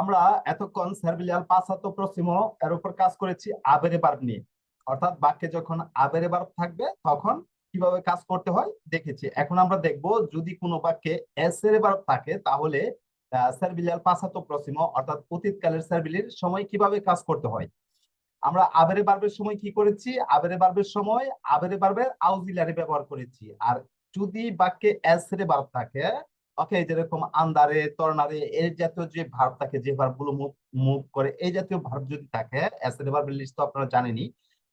আমরা এতক্ষণ সার্ভিলিয়াল পাসাতো প্রসিমো এর উপর কাজ করেছি আবেরে বার্ব নিয়ে। অর্থাৎ বাক্যে যখন আবেরে বার্ব থাকবে, তখন কীভাবে কাজ করতে হয় দেখেছি। এখন আমরা দেখব যদি কোনো বাক্যে এস এর বার্ব থাকে, তাহলে সার্ভিলিয়াল পাসাতো প্রসিমো অর্থাৎ অতীতকালের সার্ভিলির সময় কীভাবে কাজ করতে হয়। আমরা আবেরে বার্বের সময় কি করেছি? আবেরে বার্বের সময় আবেরে বার্বের আউজিলারি ব্যবহার করেছি। আর যদি বাক্যে এস এর বার্ব থাকে ওকে, যেরকম আন্দারে তরনারে, এই জাতীয় যে ভার্ব থাকে, যে ভার্বগুলো মুভ মুভ করে, এই জাতীয় ভার্ব যদি থাকে এর ভার্বের লিস্ট তো আপনারা জানেনই,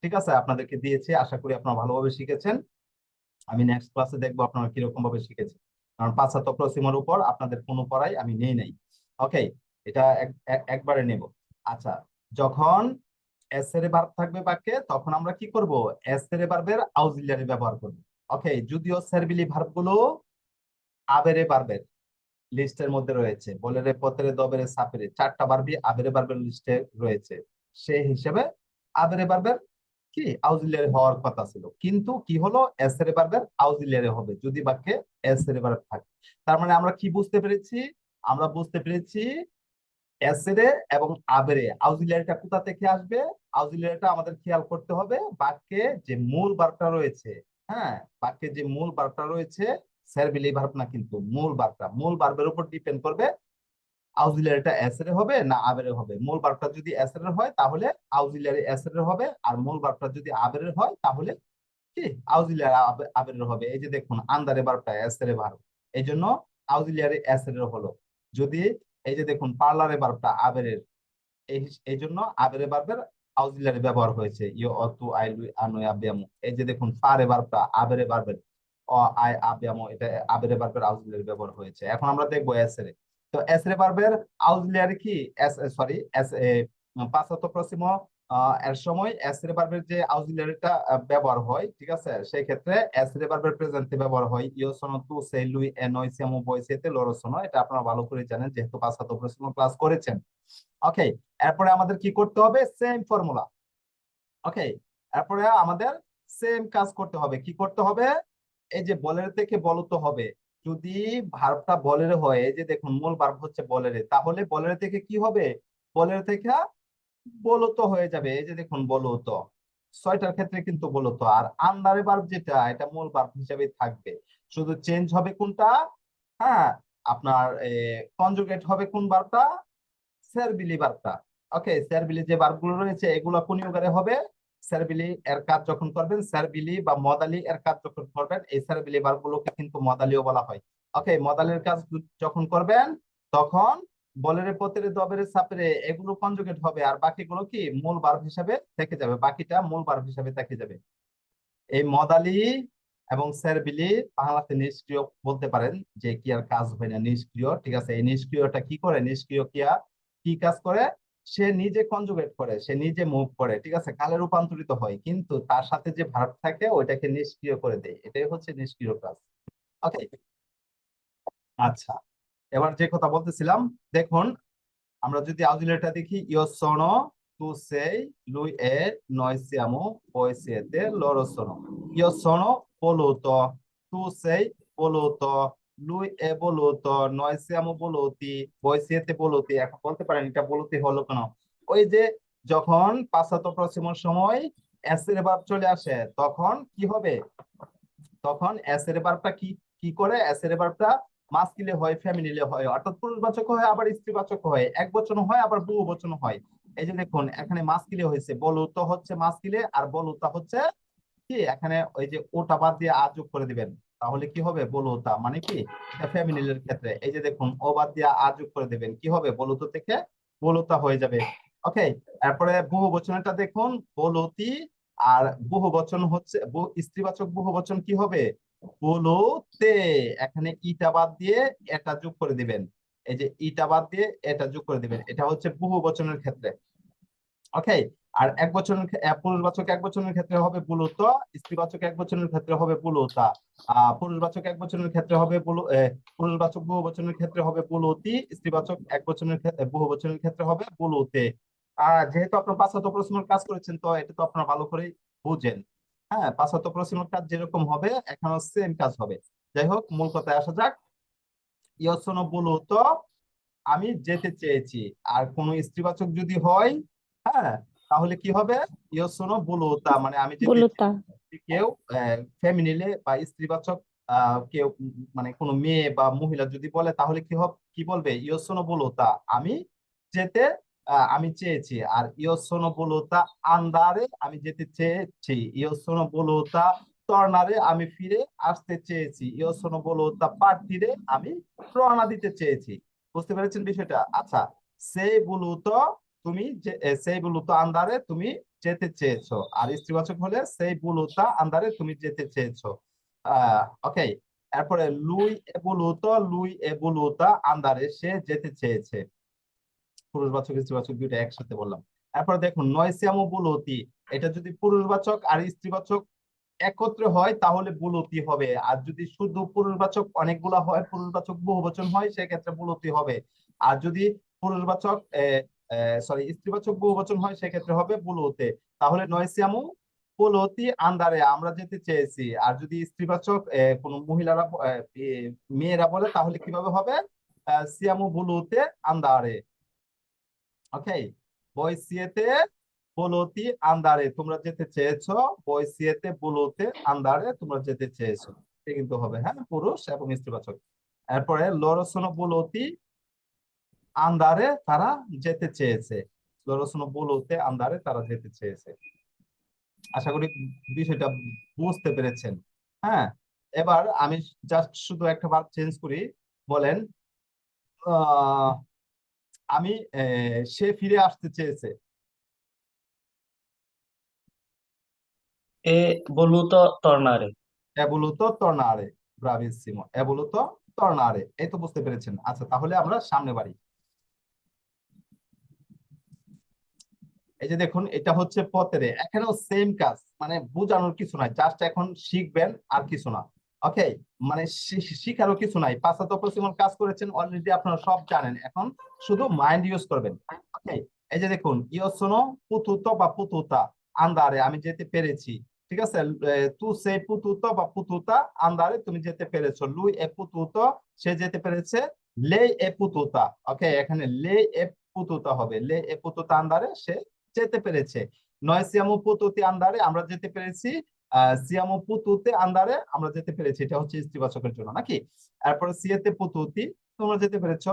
ঠিক আছে? আপনাদেরকে দিয়েছি, আশা করি আপনারা ভালোভাবে শিখেছেন। আমি নেক্সট ক্লাসে দেখব আপনারা কীরকম ভাবে শিখেছেন। কারণ পাঁচাত্তর প্রসিমার উপর আপনাদের কোনো পড়াই আমি নেই নাই। ওকে, এটা একবারে নেব। আচ্ছা যখন এস এর ভার্ব থাকবে বাক্যে, তখন আমরা কি করব? এস এর ভার্বের আউজিলিয়ারি ব্যবহার করব। ওকে, যদিও সার্বিলি ভার্বগুলো আবেরে বার্বের লিস্টের মধ্যে রয়েছে। বলেরে পতেরে দবেরে সাপেরে, চারটা বারবি আবেরে বার্বের লিস্টে রয়েছে। সেই হিসেবে আবেরে বার্বের কি? আউজিলিয়ারি হওয়ার কথা ছিল। কিন্তু কি হলো? এসেরে বার্বের আউজিলিয়ারি হবে। যদি বাক্যে এসেরে বার্ব থাকে। তার মানে আমরা কি বুঝতে পেরেছি? আমরা বুঝতে পেরেছি এসেরে এবং আবেরে আউজিলিয়ারিটা কোথা থেকে আসবে? আউজিলিয়ারিটা আমাদের খেয়াল করতে হবে বাক্যে যে মূল বার্বটা রয়েছে। হ্যাঁ বাক্যে যে মূল বার্বটা রয়েছে স্যারবিলি ভার্ব না কিন্তু মূল বার্বটা মূল বার্বের উপর ডিপেন্ড করবে আউজিলিয়ারিটা এস এর হবে না আবের হবে। মূল বার্বটা যদি এস হয় তাহলে আউজিলিয়ারি এস হবে আর মূল বার্বটা যদি আবের হয় তাহলে কি? আউজিলিয়ারি আবের হবে। এই যে দেখুন আন্দারে বার্বটা এস এর ভার্ব এই জন্য আউজিলিয়ারি এস এর হলো। যদি এই যে দেখুন পার্লারে বার্বটা আবেরের এই জন্য আবেরে বার্বের আউজিলিয়ারি ব্যবহার হয়েছে। ইও অতু আইলু আনু আবিয়ামু এই যে দেখুন পারে বার্বটা আবেরে বার্বের অ, আই আবিয়ামু এটা আবেরে বার্বের আউজিলিয়ারি ব্যবহার হয়েছে। এখন আমরা দেখব এস এর। তো এস রে বার্বের আউজিলিয়ারি কি? সরি এস পাঁচশত প্রসিম এর সময় এস রে বার্বের যে আউজিলিয়ারিটা ব্যবহার হয়, ঠিক আছে? সেই ক্ষেত্রে এস রে বার্বের প্রেজেন্টে ব্যবহার হয় ইওসন তু, সে, লুই এনয় সেমো বয়সেতে লরসন এটা আপনারা ভালো করে জানেন, যেহেতু পাঁচশত প্রসিম ক্লাস করেছেন। ওকে এরপরে আমাদের কি করতে হবে? সেম ফর্মুলা ওকে এরপরে আমাদের সেম কাজ করতে হবে। কি করতে হবে? এই যে বলের থেকে বলতো হবে। যদি ভার্বটা বলের হয় যে দেখুন মূল ভার্ব হচ্ছে বলের, তাহলে বলের থেকে কি হবে? বলের থেকে বলতো হয়ে যাবে। এই যে দেখুন বলতো। ছয়টার ক্ষেত্রে কিন্তু বলতো। আর আন্ডারে ভার্ব যেটা, এটা মূল ভার্ব হিসেবে থাকবে। শুধু চেঞ্জ হবে কোনটা? হ্যাঁ আপনার কনজুগেট হবে কোন ভার্বটা স্যারবিলি ভার্বটা ওকে স্যারবিলি যে বার্বগুলো রয়েছে, এগুলো কোন ইউগারে হবে? স্যারবিলি এর কাজ যখন করবেন স্যারবিলি বা মদালি এর কাজ যখন করবেন, এই স্যারবিলি ভার্বগুলোকে কিন্তু মদালিও বলা হয়। ওকে, মদালির কাজ যখন করবেন, তখন বলের পতেরে দবের সাপেরে, এগুলো কনজুগেট হবে আর বাকিগুলো কি? মূল ভার্ব হিসাবে থেকে যাবে। বাকিটা মূল ভার্ব হিসাবে থেকে যাবে। এই মদালি এবং স্যারবিলি বাংলাতে নিষ্ক্রিয় বলতে পারেন যে কি আর কাজ হয় না, নিষ্ক্রিয়। ঠিক আছে, এই নিষ্ক্রিয়টা কি করে? নিষ্ক্রিয় ক্রিয়া কি কাজ করে? সে নিজে কনজুগেট করে, সে নিজে মুভ করে, ঠিক আছে? কালে রূপান্তরিত হয়, কিন্তু তার সাথে যে ভার্ব থাকে, ওইটাকে নিষ্ক্রিয় করে দেয়। এটাই হচ্ছে নিষ্ক্রিয় কাজ ওকে আচ্ছা এবার যে কথা বলতেছিলাম, দেখুন, আমরা যদি আউজিলেটা দেখি, ইয় sono tu sei lui è noi siamo voi siete loro sono io sono voluto tu voluto noi siamo voluti voi siete voluti এখন বলতে পারেন এটা বলতে হলো কেন? ওই যে যখন পাঁচাত্তর প্রসিমর সময় এস এর ভার্ব চলে আসে, তখন কি হবে? তখন এস এর ভার্বটা কি কি করে? এস এর ভার্বটা মাস্কিলে হয় ফ্যামিলিলে হয়, অর্থাৎ পুরুষবাচক হয়, আবার স্ত্রীবাচক হয়, এক বচন হয়, আবার বহু বচন হয়। এই যে দেখুন, এখানে মাস্কিলে হয়েছে, বলুত হচ্ছে মাস্কিলে আর বলুতা হচ্ছে কি? এখানে ওই যে ওটা বাদ দিয়ে আ যোগ করে দিবেন। তাহলে কি হবে? বলুতা মানে কি? ফ্যামিলির ক্ষেত্রে। এই যে দেখুন, ও বাদ দিয়ে যোগ করে দিবেন। কি হবে? বলুত থেকে বলুতা হয়ে যাবে। ওকে তারপরে বহু বচনটা দেখুন, বলতি আর বহু বচন হচ্ছে স্ত্রীবাচক বহু বচন কি হবে? বলতে। এখানে ইটা বাদ দিয়ে এটা যোগ করে দিবেন। এই যে ইটা বাদ দিয়ে এটা যোগ করে দিবেন। এটা হচ্ছে বহু বচনের ক্ষেত্রে। ওকে আর এক বচনের পুরুষবাচক এক বছরের ক্ষেত্রে হবে বুলুত স্ত্রীবাচক এক বছরের ক্ষেত্রে হবে আহ, পুরুষবাচক এক বছরের ক্ষেত্রে হবে পুরুষবাচক বহু বচনের ক্ষেত্রে হবে বুলুতি স্ত্রীবাচক এক বচনের বহু বচনের ক্ষেত্রে হবে বুলুতে আহ যেহেতু আপনার পাঁচশত প্রশ্নের কাজ করেছেন, তো এটা তো আপনারা ভালো করে বুঝেন। হ্যাঁ পাঁচশত প্রশ্নের কাজ যেরকম হবে, এখানেও সেম কাজ হবে। যাই হোক, মূল কথায় আসা যাক। ইয়সন বুলুত আমি যেতে চেয়েছি। আর কোনো স্ত্রীবাচক যদি হয় হ্যাঁ তাহলে কি হবে? ইয়োসোনো বুলুতা মানে আমি বুলুতা। কেউ ফেমিনিলে বা স্ত্রীবাচক কেউ মানে কোনো মেয়ে বা মহিলা যদি বলে তাহলে কি হবে কি বলবে? ইয়োসোনো বুলুতা আমি যেতে আমি চেয়েছি। আর ইয়োসোনো বুলুতা আন্দারে আমি যেতে চেয়েছি। ইয়োসোনো বুলুতা টর্নারে আমি ফিরে আসতে চেয়েছি। ইয়োসোনো বুলুতা পার্টিরে আমি রওনা দিতে চেয়েছি। বুঝতে পেরেছেন বিষয়টা? আচ্ছা সেই বুলুতো তুমি যে সেই বুলুতো আন্দারে তুমি যেতে চেয়েছো। আর স্ত্রীবাচক হলে সেই বুলুতা আন্দারে তুমি যেতে চেয়েছো। ওকে, এরপরে লুই এ বুলুতো, লুই এ বুলুতা আন্দারে সে যেতে চেয়েছে। পুরুষবাচক, স্ত্রীবাচক দুইটা একসাথে বললাম। এরপর দেখুন নয়সিয়ামো বুলতি, এটা যদি পুরুষবাচক আর স্ত্রীবাচক একত্রে হয়, তাহলে বুলতি হবে। আর যদি শুধু পুরুষবাচক অনেকগুলা হয়, পুরুষবাচক বহুবচন হয়, সেক্ষেত্রে বুলতি হবে। আর যদি পুরুষবাচক সরি স্ত্রীবাচক বহুবচন হয়, সেক্ষেত্রে হবে বুলতে তাহলে নয়সিয়ামু বুলতি আন্দারে আমরা যেতে চেয়েছি। আর যদি স্ত্রীবাচক কোনো মহিলারা মেয়েরা বলে, তাহলে কীভাবে হবে? সিয়ামু বুলুতে আন্দারে ওকে বই সিয়েতে বলতি আন্দারে তোমরা যেতে চেয়েছো বই সিয়েতে বলতে আন্দারে তোমরা যেতে চেয়েছো। এটা কিন্তু হবে হ্যাঁ পুরুষ এবং স্ত্রীবাচক। এরপরে লরসনো বলতি আন্দারে তারা যেতে চেয়েছে। বলতে আন্দারে তারা যেতে চেয়েছে। আশা করি বিষয়টা বুঝতে পেরেছেন। হ্যাঁ এবার আমি জাস্ট শুধু একটা বার চেঞ্জ করি। বলেন আমি সে ফিরে আসতে চেয়েছে। voluto tornare এই তো বুঝতে পেরেছেন। আচ্ছা তাহলে আমরা সামনে বাড়ি। এই যে দেখুন, এটা হচ্ছে পতেরে এখানেও সেম কাজ মানে বোঝানোর কিছু নাই জাস্ট এখন শিখবেন আর কিছু না। ওকে মানে শিখারও কিছু নাই। পাঁচাত প্রসিমন কাজ করেছেন অলরেডি আপনারা সব জানেন। এখন শুধু মাইন্ড ইউজ করবেন। ওকে এই যে দেখুন ইয়োসোনো পুতুতো বা পুতুতা আন্দারে আমি যেতে পেরেছি। ঠিক আছে? তু সে পুতুতো বা পুতুতা আন্দারে তুমি যেতে পেরেছ। লুই এ পুতুতো সে যেতে পেরেছে। লে এ পুতুতা। ওকে এখানে লে এ পুতুতা হবে। লে এ পুতুতা আন্দারে সে যেতে পেরেছে। নয় সিয়ামু পুতুতি আন্দারে আমরা যেতে পেরেছি সিয়ামু পুতুতে আন্দারে আমরা যেতে পেরেছি। এটা হচ্ছে স্ত্রীবাচকের জন্য, নাকি? এরপরে সিয়েতে পুতুতি, তোমরা যেতে পেরেছ।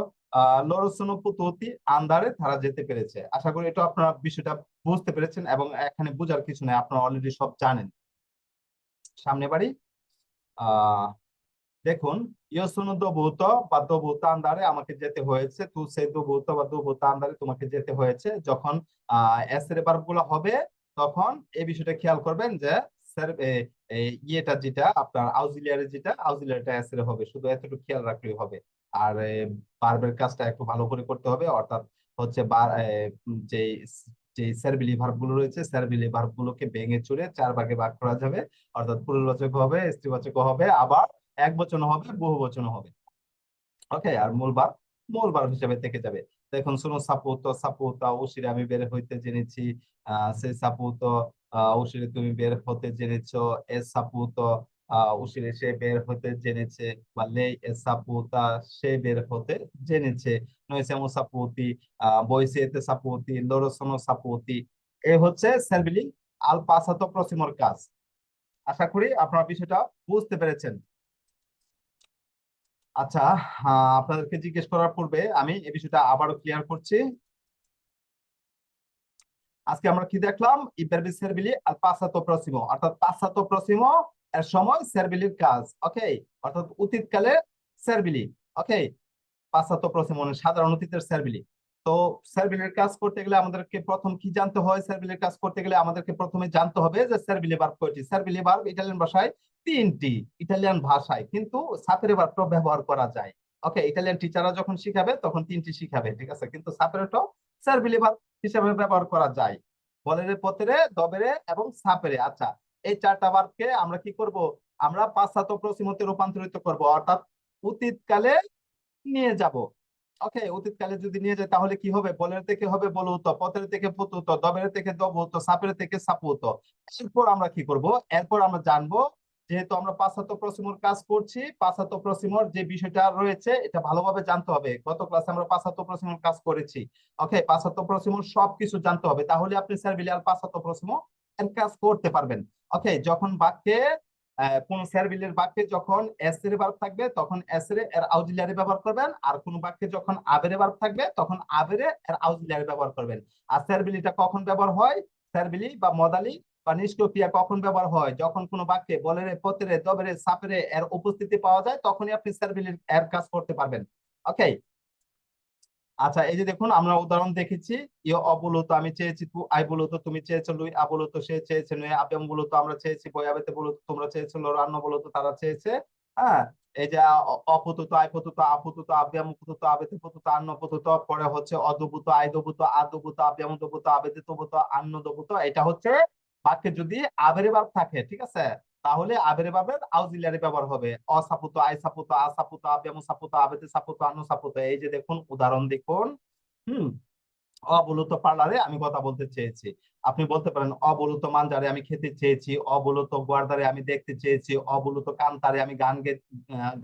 লরসনো পুতুতি আন্দারে তারা যেতে পেরেছে। আশা করি এটা আপনারা বিষয়টা বুঝতে পেরেছেন এবং এখানে বোঝার কিছু নেই, আপনারা অলরেডি সব জানেন। সামনে বাড়ি, আহ দেখুন ইয়োসুনো দোবুত বা দোবুত আন্দারে আমাকে যেতে হয়েছে, তু সে দোবুত বা দোবুত আন্দারে তোমাকে যেতে হয়েছে। যখন আহ এস এর ভার্বগুলো হবে, তখন এই বিষয়টা খেয়াল করবেন যে স্যার ইয়েটা যেটা, আপনার আউজিলিয়ারি যেটা আউজিলিয়ারিটা এস এর হবে, শুধু এতটুকু খেয়াল রাখলেই হবে। আর ভার্বের কাজটা একটু ভালো করে করতে হবে, অর্থাৎ হচ্ছে বার যে যে স্যারবিলি ভার্বগুলো রয়েছে স্যারবিলি ভার্ব গুলোকে ভেঙে চুরে চার ভাগে ভাগ করা যাবে। অর্থাৎ পুরুষবাচক হবে, স্ত্রীবাচক হবে, আবার এক বচন হবে বহু বচন হবে। ওকে, আর মূল বার মূল হিসেবে থেকে যাবে। দেখুন শুনো সাপুতো সাপুতো উশিরে আমি বের হইতে জেনেছি। আহ সে সাপুতো আহ তুমি বের হতে জেনেছো। এ সাপুতো সে বের হতে জেনেছে, বা লে সাপুতা সে বের হতে জেনেছে। সাপুতি সাপুতি সাপুতি। এ হচ্ছে সেরবিলি আল প্রসিমর কাজ। আশা করি আপনারা বিষয়টা বুঝতে পেরেছেন। আচ্ছা আপনাদেরকে জিজ্ঞেস করার পূর্বে আমি এই বিষয়টা আবারও ক্লিয়ার করছি। আজকে আমরা কি দেখলাম? ইপারবি সেরবিলি আর পাসাতো প্রসিমো। অর্থাৎ পাসাতো প্রসিমো এর সময় সেরবিলির কাজ ওকে অর্থাৎ অতীতকালে সেরবিলি ওকে পাসাতো প্রসিমো মানে সাধারণ অতীতের সেরবিলি তো সেরবিলির কাজ করতে গেলে আমাদেরকে প্রথম কি জানতে হয়? সেরবিলির কাজ করতে গেলে আমাদেরকে প্রথমে জানতে হবে যে সেরবিলি ভার্ব কয়টি? সেরবিলি ভার্ব ইটালিয়ান ভাষায় তিনটি, ইটালিয়ান ভাষায়। কিন্তু সাপেরে ভার্বটা ব্যবহার করা যায়। ওকে ইটালিয়ান টিচাররা যখন শিখাবে, তখন তিনটি শিখাবে, ঠিক আছে? কিন্তু সাপেরেটাও সেরবিলি ভার্ব হিসেবে ব্যবহার করা যায়। বলেরে পতেরে দবেরে এবং সাপেরে আচ্ছা এই চারটা ভার্বকে আমরা কি করব? আমরা পাশ্চাত্য প্রসিমতে রূপান্তরিত করব। অর্থাৎ অতীতকালে নিয়ে যাব। ওকে, অতীতকালে যদি নিয়ে যায় তাহলে কি হবে? বলের থেকে হবে থেকে দবের থেকে সাপের থেকে এরপর আমরা কি করব? এরপর আমরা জানব, যেহেতু আমরা কাজ করছি যে বিষয়টা রয়েছে, এটা ভালোভাবে জানতে হবে। গত ক্লাসে আমরা পাঁচাত্তর প্রসিমর কাজ করেছি। ওকে পাঁচাত্তর প্রসিমর সবকিছু জানতে হবে। তাহলে আপনি স্যার বিলিয়াল পাঁচাত্তর প্রসিমর এর কাজ করতে পারবেন। ওকে, যখন বাক্যে আহ, কোন স্যারবিলের বাক্যে যখন এস এর ভার্ব থাকবে তখন এস এর এর আউজিলিয়ারি ব্যবহার করবেন। আর কোন বাক্যে যখন আবেরে ভার্ব থাকবে তখন আবেরে এর আউজিলিয়ারি ব্যবহার করবেন। আর স্যারবিলিটা কখন ব্যবহার হয়? স্যারবিলি বা মদালি বা নিষ্ক্রিয় কখন ব্যবহার হয়? যখন কোনো বাক্যে বলেরে পতেরে দবেরে সাপেরে এর উপস্থিতি পাওয়া যায় তখনই আপনি স্যারবিলির এর কাজ করতে পারবেন। ওকে আচ্ছা এই যে দেখুন, আমরা উদাহরণ দেখেছি ইয়ে অবলত আমি চেয়েছি তু, আই বলত, তুমি চেয়েছো লুই আবলত সে চেয়েছে নুয়ে আব্যাম বলত, আমরা চেয়েছি বয়াবেতে বলত, তোমরা চেয়েছো রান্ন বলত, তারা চেয়েছে হ্যাঁ? এই যে অপুতুত আইপুতুত আপুতুত আব্যাম পুতুত আবেতে পুতুত আন্ন পুতুত, পরে হচ্ছে অদভূত আইদভূত আদভূত আব্যাম দভূত আবেতে আন্ন দভূত এটা হচ্ছে বাক্যে যদি আবের থাকে, ঠিক আছে? তাহলে আবেরে ভাবের আউজিলিয়ারি ব্যবহার হবে। অসাপুত, আইসাপুত, আসাপুত আব্যাম সাপুত, আবেতে সাপুত, আন্ন সাপুত। এই যে দেখুন, উদাহরণ দেখুন। হুম? অবলত পার্লারে আমি কথা বলতে চেয়েছি। আপনি বলতে পারেন, অবলত মানজারে আমি খেতে চেয়েছি, অবলত গোয়ার্দারে আমি দেখতে চেয়েছি, অবলত কান্তারে আমি গান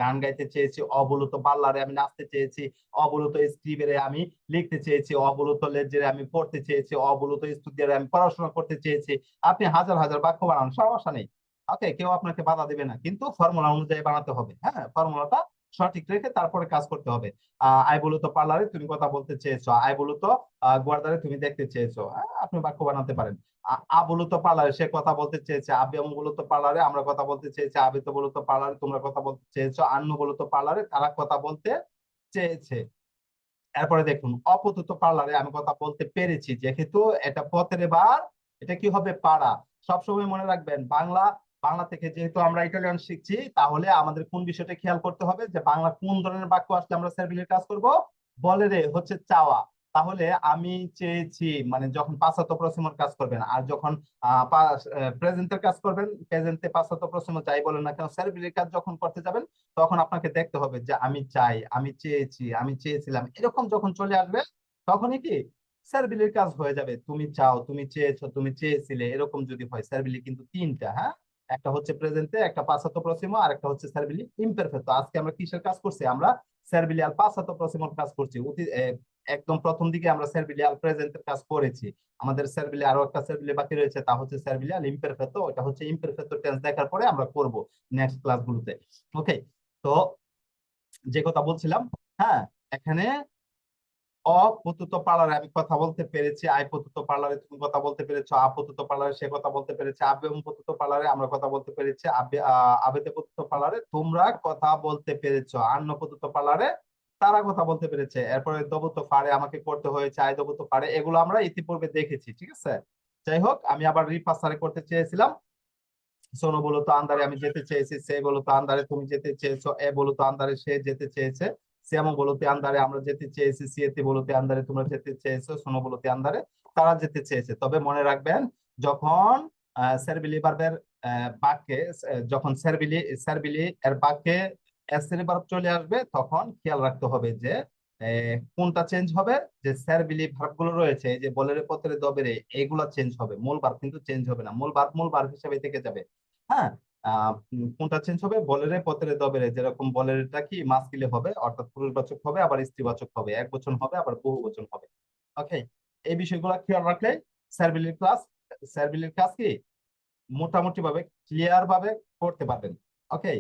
গান গাইতে চেয়েছি, অবলত পার্লারে আমি নাচতে চেয়েছি, অবলত স্ক্রিবেরে আমি লিখতে চেয়েছি, অবলত লেজেরে আমি পড়তে চেয়েছি, অবলত স্টুডিয়ারে আমি পড়াশোনা করতে চেয়েছি। আপনি হাজার হাজার বাক্য বানান, সমস্যা নেই। ওকে কেউ আপনাকে বাধা দেবে না। কিন্তু ফর্মুলা অনুযায়ী বানাতে হবে হ্যাঁ? ফর্মুলাটা সঠিক রেখে তারপরে কাজ করতে হবে। আই বলতো পার্লারে তুমি কথা বলতে চেয়েছো আই বলতো গোয়ার্দারে তুমি দেখতে চেয়েছো আহ, আপনি বাক্য বানাতে পারেন। আ- আ বলতো পার্লারে সে কথা বলতে চেয়েছে আবিয়াম বলতো পার্লারে আমরা কথা বলতে চেয়েছি আবিত বলতো পার্লারে তোমরা কথা বলতে চেয়েছো আন্ন বলতো পার্লারে তারা কথা বলতে চেয়েছে। এরপরে দেখুন অপতুত পার্লারে আমি কথা বলতে পেরেছি যেহেতু এটা পথের বার এটা কি হবে পাড়া? সবসময় মনে রাখবেন বাংলা বাংলা থেকে যেহেতু আমরা ইটালিয়ান শিখছি, তাহলে আমাদের কোন বিষয়টা খেয়াল করতে হবে? যে বাংলা কোন ধরনের বাক্য আসলে আমরা সার্ভিলের কাজ করব? বলে রে হচ্ছে চাওয়া। তাহলে আমি চেয়েছি মানে যখন পাঁচাত্তর প্রসিমর কাজ করবেন, আর যখন প্রেজেন্টের কাজ করবেন প্রেজেন্টে পাঁচাত্তর প্রসিমর যাই বলেন না কেন সার্ভিলের কাজ যখন করতে যাবেন, তখন আপনাকে দেখতে হবে যে আমি চাই, আমি চেয়েছি, আমি চেয়েছিলাম। এরকম যখন চলে আসবে, তখনই কি? সার্ভিলের কাজ হয়ে যাবে। তুমি চাও, তুমি চেয়েছো, তুমি চেয়েছিলে, এরকম যদি হয় সার্ভিলি কিন্তু তিনটা হ্যাঁ? একটা হচ্ছে প্রেজেন্টে একটা পাসাতো প্রসিমো আর একটা হচ্ছে সার্ভিলি ইমপারফেক্টো আজকে আমরা কিসের কাজ করছি? আমরা সার্ভিলিয়াল পাসাতো প্রসিমোর কাজ করছি। অতি- একদম প্রথম দিকে আমরা সার্ভিলিয়াল প্রেজেন্টের কাজ করেছি। আমাদের সার্ভিলি আরও একটা সার্ভিলি বাকি রয়েছে, তা হচ্ছে সার্ভিলিয়াল ইমপারফেক্টো ওটা হচ্ছে ইমপারফেক্টো টেন্স দেখার পরে আমরা করব নেক্সট ক্লাসগুলোতে ওকে তো যে কথা বলছিলাম হ্যাঁ এখানে অপতুত পার্লারে আমি কথা বলতে পেরেছি আই পতুত পার্লারে তুমি কথা বলতে পেরেছ আপতুত পার্লারে সে কথা বলতে পেরেছে আব্যম পতুত পার্লারে আমরা কথা বলতে পেরেছি আবেদে পতুত পার্লারে তোমরা কথা বলতে পেরেছ আন্ন পতুত পার্লারে তারা কথা বলতে পেরেছে। এরপরে দবুত পারে আমাকে করতে হয়েছে আই দবুত পারে এগুলো আমরা ইতিপূর্বে দেখেছি, ঠিক আছে? যাই হোক, আমি আবার রিপাসারে করতে চেয়েছিলাম। সোনো বলো তো আন্দারে আমি যেতে চেয়েছি সে বলো তো আন্দারে তুমি যেতে চেয়েছো এ বলো তো আন্দারে সে যেতে চেয়েছে। শ্যামো বলতে আন্দারে আমরা যেতে চেয়েছি বলতে আন্দারে তোমরা যেতে চেয়েছো সোনো বলতে আন্দারে তারা যেতে চেয়েছে। তবে মনে রাখবেন, যখন সার্বিলি ভার্বের বাক্যে যখন সার্বিলি সার্বিলি এর বাক্যে এসের চলে আসবে, তখন খেয়াল রাখতে হবে যে কোনটা চেঞ্জ হবে? যে সার্বিলি ভার্বগুলো রয়েছে যে বলের পত্রে, দবেরে এগুলা চেঞ্জ হবে। মূল ভার্ব কিন্তু চেঞ্জ হবে না। মূল ভার্ব মূল ভার্ব হিসেবে থেকে যাবে। হ্যাঁ? কোনটা চেঞ্জ হবে? বলেরে পত্রে দবেরে, যেরকম বলেরটা কি মাস্কিলে হবে, অর্থাৎ পুরুষবাচক হবে, আবার স্ত্রীবাচক হবে। এক বচন হবে, আবার বহু বচন হবে। ওকে এই বিষয়গুলো খেয়াল রাখলে সার্ভিলির ক্লাস সার্ভিলির কাজ কি মোটামুটি ভাবে ক্লিয়ার ভাবে করতে পারবেন। ওকে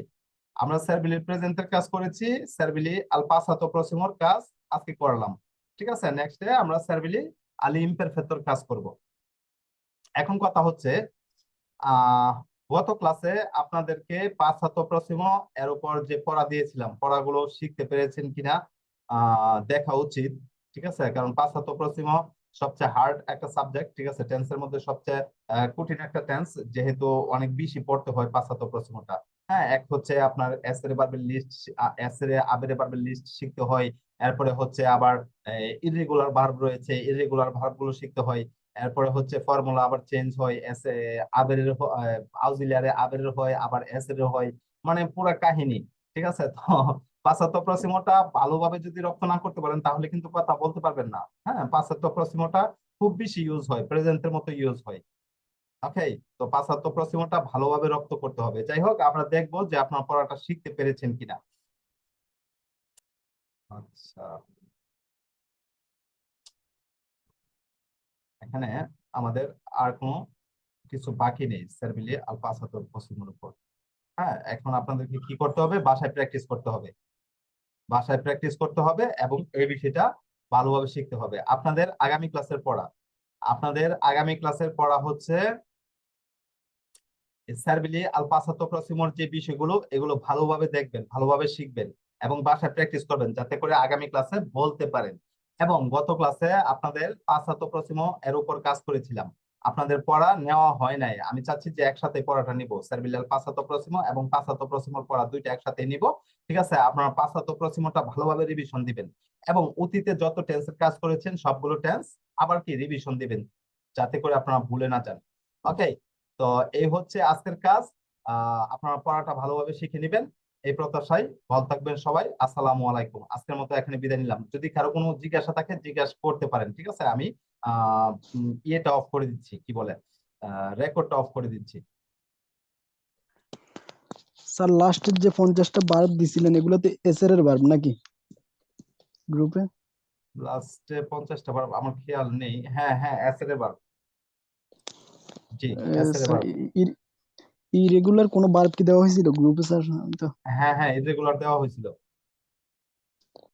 আমরা সার্ভিলির প্রেজেন্টের কাজ করেছি সার্ভিলি আল পাসাতো প্রসিমোর কাজ আজকে করলাম। ঠিক আছে? নেক্সট ডে আমরা সার্ভিলি আলি ইমপারফেক্টর কাজ করব। এখন কথা হচ্ছে আহ গত ক্লাসে আপনাদেরকে পাঁচাত্তর প্রসিমো এর উপর যে পড়া দিয়েছিলাম, পড়াগুলো শিখতে পেরেছেন কিনা দেখা উচিত, ঠিক আছে? কারণ পাঁচাত্তর প্রসিমো সবচেয়ে হার্ড একটা সাবজেক্ট ঠিক আছে? টেন্সের মধ্যে সবচেয়ে কঠিন একটা টেন্স যেহেতু অনেক বেশি পড়তে হয় পাঁচাত্তর প্রসিমোটা হ্যাঁ এক হচ্ছে আপনার এস এর লিস্ট এস এর আবের ভার্বের লিস্ট শিখতে হয়, এরপরে হচ্ছে আবার ইরেগুলার ভার্ব রয়েছে ইরেগুলার ভার্বগুলো শিখতে হয়। এরপরে হচ্ছে ফর্মুলা আবার চেঞ্জ হয় এস আবেরের আউজিলিয়ারে আবেরের হয়, আবার এস এর হয় মানে পুরা কাহিনী, ঠিক আছে? তো পাঁচাত্তর প্রসিমোটা ভালোভাবে যদি না করতে পারেন, তাহলে কিন্তু বলতে পারবেন না। হ্যাঁ প্রসিমোটা খুব বেশি ইউজ হয়, প্রেজেন্টের মতো ইউজ হয়। ওকে তো পাঁচাত্ত প্রশ্নটা ভালোভাবে রপ্ত করতে হবে। যাই হোক, আমরা দেখব যে আপনার পড়াটা শিখতে পেরেছেন কিনা। আচ্ছা। এখানে আমাদের আর কোনো কিছু বাকি নেই। স্যার মিলিয়ে আল পাঁচাত্তর প্রশ্নের উপর হ্যাঁ এখন আপনাদেরকে কি করতে হবে? বাসায় প্র্যাকটিস করতে হবে। বাসায় প্র্যাকটিস করতে হবে এবং এই বিষয়টা ভালোভাবে শিখতে হবে। আপনাদের আগামী ক্লাসের পড়া। আপনাদের আগামী ক্লাসের পড়া হচ্ছে স্যারবিলি আল পাসাতো প্রসিমর যে বিষয়গুলো, এগুলো ভালোভাবে দেখবেন, ভালোভাবে শিখবেন এবং বাসায় প্র্যাকটিস করবেন যাতে করে আগামী ক্লাসে বলতে পারেন এবং গত ক্লাসে আপনাদের পাসাতো প্রসিমো এর উপর কাজ করেছিলাম। আপনাদের পড়া নেওয়া হয় নাই। আমি চাচ্ছি যে একসাথে পড়াটা নিব। স্যারবিলাল পাসাতো প্রসিমো এবং পাসাতো প্রসিমোর পড়া দুইটা একসাথে নিব। ঠিক আছে? আপনারা পাসাতো প্রসিমোটা ভালোভাবে রিভিশন দিবেন এবং অতীতে যত টেন্সের কাজ করেছেন, সবগুলো টেন্স আবার কি রিভিশন দিবেন, যাতে করে আপনারা ভুলে না যান। ওকে তো এই হচ্ছে আজকের কাজ। আহ, আপনারা পড়াটা ভালোভাবে শিখে নেবেন। এই প্রত্যাশায় ভালো থাকবেন সবাই। আসসালামু আলাইকুম। আজকের মতো এখানে বিদায় নিলাম। যদি কারও কোনো জিজ্ঞাসা থাকে জিজ্ঞাসা করতে পারেন ঠিক আছে? আমি আহ ইয়েটা অফ করে দিচ্ছি কি বলে? রেকর্ডটা অফ করে দিচ্ছি। স্যার লাস্টের যে পঞ্চাশটা বার্ব দিছিলেন এগুলোতে এসের এর বার্ব নাকি? গ্রুপে লাস্টে পঞ্চাশটা বার্ব আমার খেয়াল নেই। হ্যাঁ হ্যাঁ অ্যাসের বার জি অ্যাসের স্যার বার ইরেগুলার কোনো বার্ব কি দেওয়া হয়েছিল? গ্রুপে স্যার তো। হ্যাঁ হ্যাঁ ইরেগুলার দেওয়া হয়েছিল।